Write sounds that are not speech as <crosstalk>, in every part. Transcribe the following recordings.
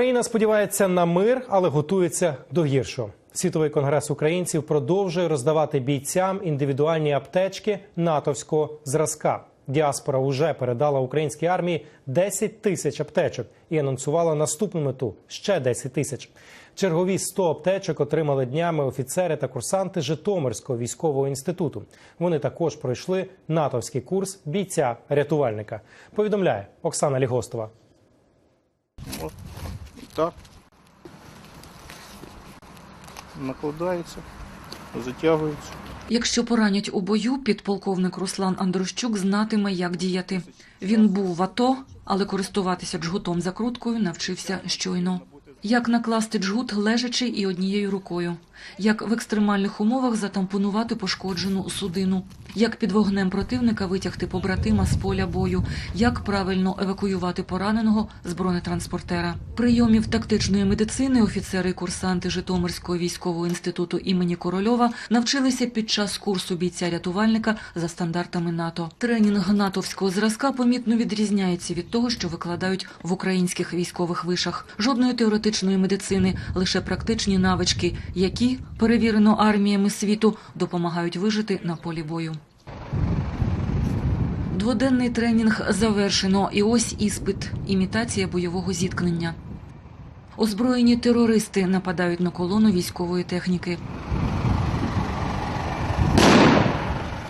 Україна сподівається на мир, але готується до гіршого. Світовий конгрес українців продовжує роздавати бійцям індивідуальні аптечки натовського зразка. Діаспора вже передала українській армії 10 тисяч аптечок і анонсувала наступну мету ще 10 тисяч. Чергові 100 аптечок отримали днями офіцери та курсанти Житомирського військового інституту. Вони також пройшли натовський курс бійця-рятувальника. Повідомляє Оксана Лігостова. Так. Накладається, затягується. Якщо поранять у бою, підполковник Руслан Андрущук знатиме, як діяти. Він був в АТО, але користуватися джгутом закруткою навчився щойно. Як накласти джгут лежачи і однією рукою, як в екстремальних умовах затампонувати пошкоджену судину, як під вогнем противника витягти побратима з поля бою, як правильно евакуювати пораненого з бронетранспортера. Прийомів тактичної медицини офіцери і курсанти Житомирського військового інституту імені Корольова навчилися під час курсу бійця-рятувальника за стандартами НАТО. Тренінг натовського зразка помітно відрізняється від того, що викладають в українських військових вишах. Жодної теоретичної медицини, лише практичні навички, які перевірено арміями світу допомагають вижити на полі бою. Дводенний тренінг завершено, і ось іспит імітація бойового зіткнення. Озброєні терористи нападають на колону військової техніки.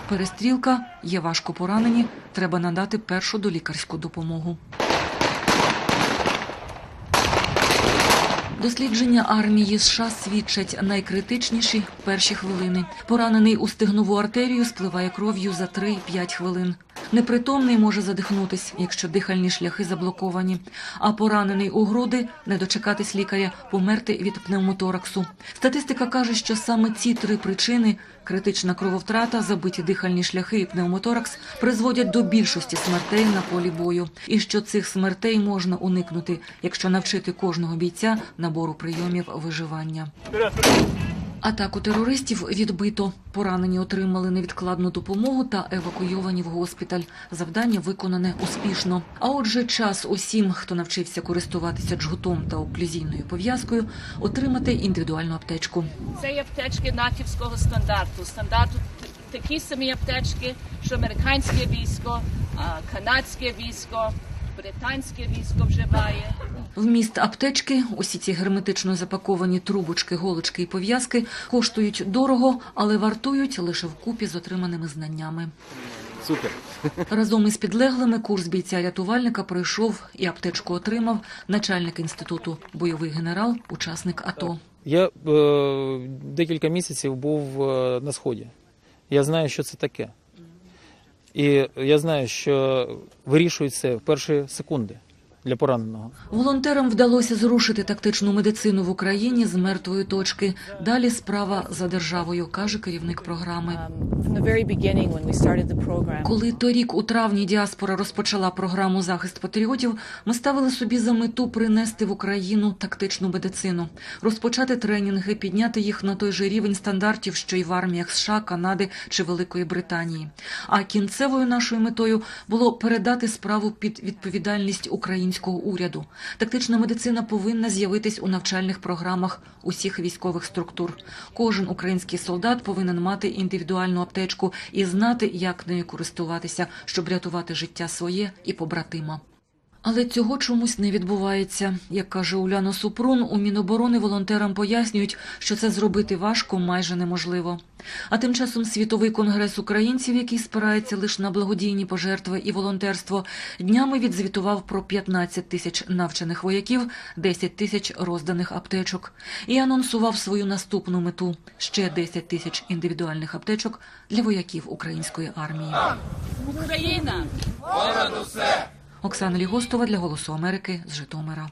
Перестрілка, є важко поранені, треба надати першу долікарську допомогу. Дослідження армії США свідчать найкритичніші перші хвилини. Поранений у стегнову артерію спливає кров'ю за 3-5 хвилин. Непритомний може задихнутись, якщо дихальні шляхи заблоковані. А поранений у груди не дочекатись лікаря, померти від пневмотораксу. Статистика каже, що саме ці три причини критична крововтрата, забиті дихальні шляхи і пневмоторакс призводять до більшості смертей на полі бою, і що цих смертей можна уникнути, якщо навчити кожного бійця набору прийомів виживання. Атаку терористів відбито. Поранені отримали невідкладну допомогу та евакуйовані в госпіталь. Завдання виконане успішно. А отже, час усім, хто навчився користуватися джгутом та оклюзійною пов'язкою, отримати індивідуальну аптечку. Це є аптечки натівського стандарту. Стандарту такі самі аптечки, що американське військо, канадське військо, британське військо вживає. Вміст аптечки, усі ці герметично запаковані трубочки, голочки і пов'язки коштують дорого, але вартують лише вкупі з отриманими знаннями. Супер. <laughs> Разом із підлеглими курс бійця-рятувальника пройшов і аптечку отримав начальник інституту, бойовий генерал, учасник АТО. Я е, декілька місяців був е, на сході. Я знаю, що це таке. І я знаю, що вирішують це в перші секунди для пораненого. Волонтерам вдалося зрушити тактичну медицину в Україні з мертвої точки. Далі справа за державою, каже керівник програми. Um, Коли торік у травні діаспора розпочала програму захист патріотів, ми ставили собі за мету принести в Україну тактичну медицину, розпочати тренінги, підняти їх на той же рівень стандартів, що й в арміях США, Канади чи Великої Британії. А кінцевою нашою метою було передати справу під відповідальність українського уряду. Тактична медицина повинна з'явитись у навчальних програмах усіх військових структур. Кожен український солдат повинен мати індивідуальну аптечку і знати, як нею користуватися, щоб рятувати життя своє і побратима. Але цього чомусь не відбувається. Як каже Уляна Супрун, у Міноборони волонтерам пояснюють, що це зробити важко, майже неможливо. А тим часом Світовий конгрес українців, який спирається лише на благодійні пожертви і волонтерство, днями відзвітував про 15 тисяч навчених вояків, 10 тисяч розданих аптечок і анонсував свою наступну мету – ще 10 тисяч індивідуальних аптечок для вояків української армії. Україна! Оксана Лігостова для Голосу Америки з Житомира.